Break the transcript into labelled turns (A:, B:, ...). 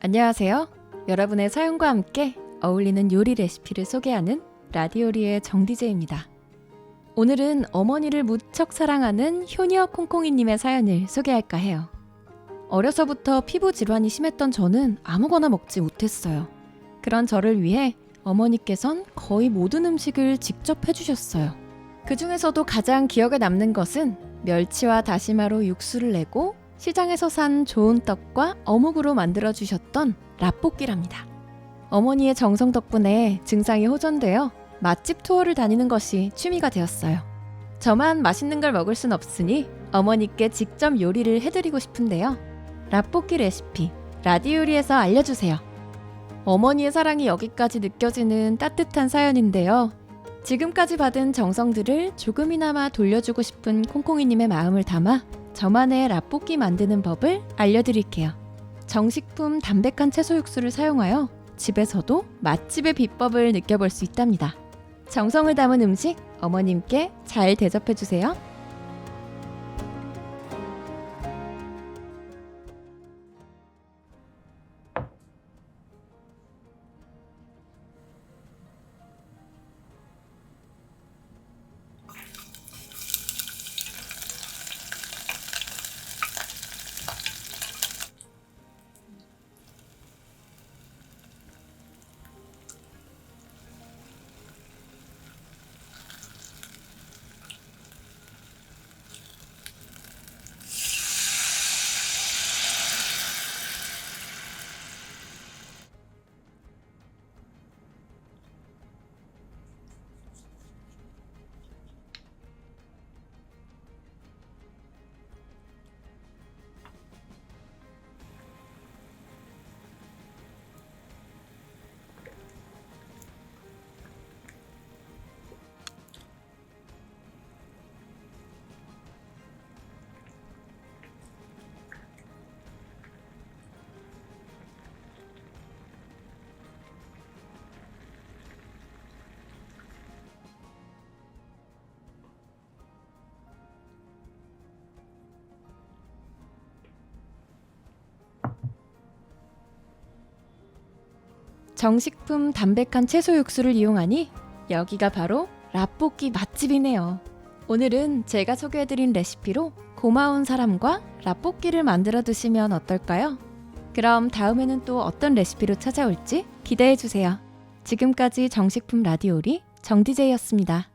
A: 안녕하세요. 여러분의 사연과 함께 어울리는 요리 레시피를 소개하는 라디오리의 정디제입니다. 오늘은 어머니를 무척 사랑하는 효녀 콩콩이님의 사연을 소개할까 해요. 어려서부터 피부 질환이 심했던 저는 아무거나 먹지 못했어요. 그런 저를 위해 어머니께선 거의 모든 음식을 직접 해주셨어요. 그 중에서도 가장 기억에 남는 것은 멸치와 다시마로 육수를 내고 시장에서 산 좋은 떡과 어묵으로 만들어 주셨던 라볶이랍니다. 어머니의 정성 덕분에 증상이 호전되어 맛집 투어를 다니는 것이 취미가 되었어요. 저만 맛있는 걸 먹을 순 없으니 어머니께 직접 요리를 해드리고 싶은데요. 라볶이 레시피 라디오리에서 알려주세요. 어머니의 사랑이 여기까지 느껴지는 따뜻한 사연인데요. 지금까지 받은 정성들을 조금이나마 돌려주고 싶은 콩콩이님의 마음을 담아 저만의 라볶이 만드는 법을 알려드릴게요. 정식품 담백한 채소 육수를 사용하여 집에서도 맛집의 비법을 느껴볼 수 있답니다. 정성을 담은 음식 어머님께 잘 대접해 주세요. 정식품 담백한 채소 육수를 이용하니 여기가 바로 라볶이 맛집이네요. 오늘은 제가 소개해드린 레시피로 고마운 사람과 라볶이를 만들어 드시면 어떨까요? 그럼 다음에는 또 어떤 레시피로 찾아올지 기대해 주세요. 지금까지 정식품 라디오리 정디제이였습니다.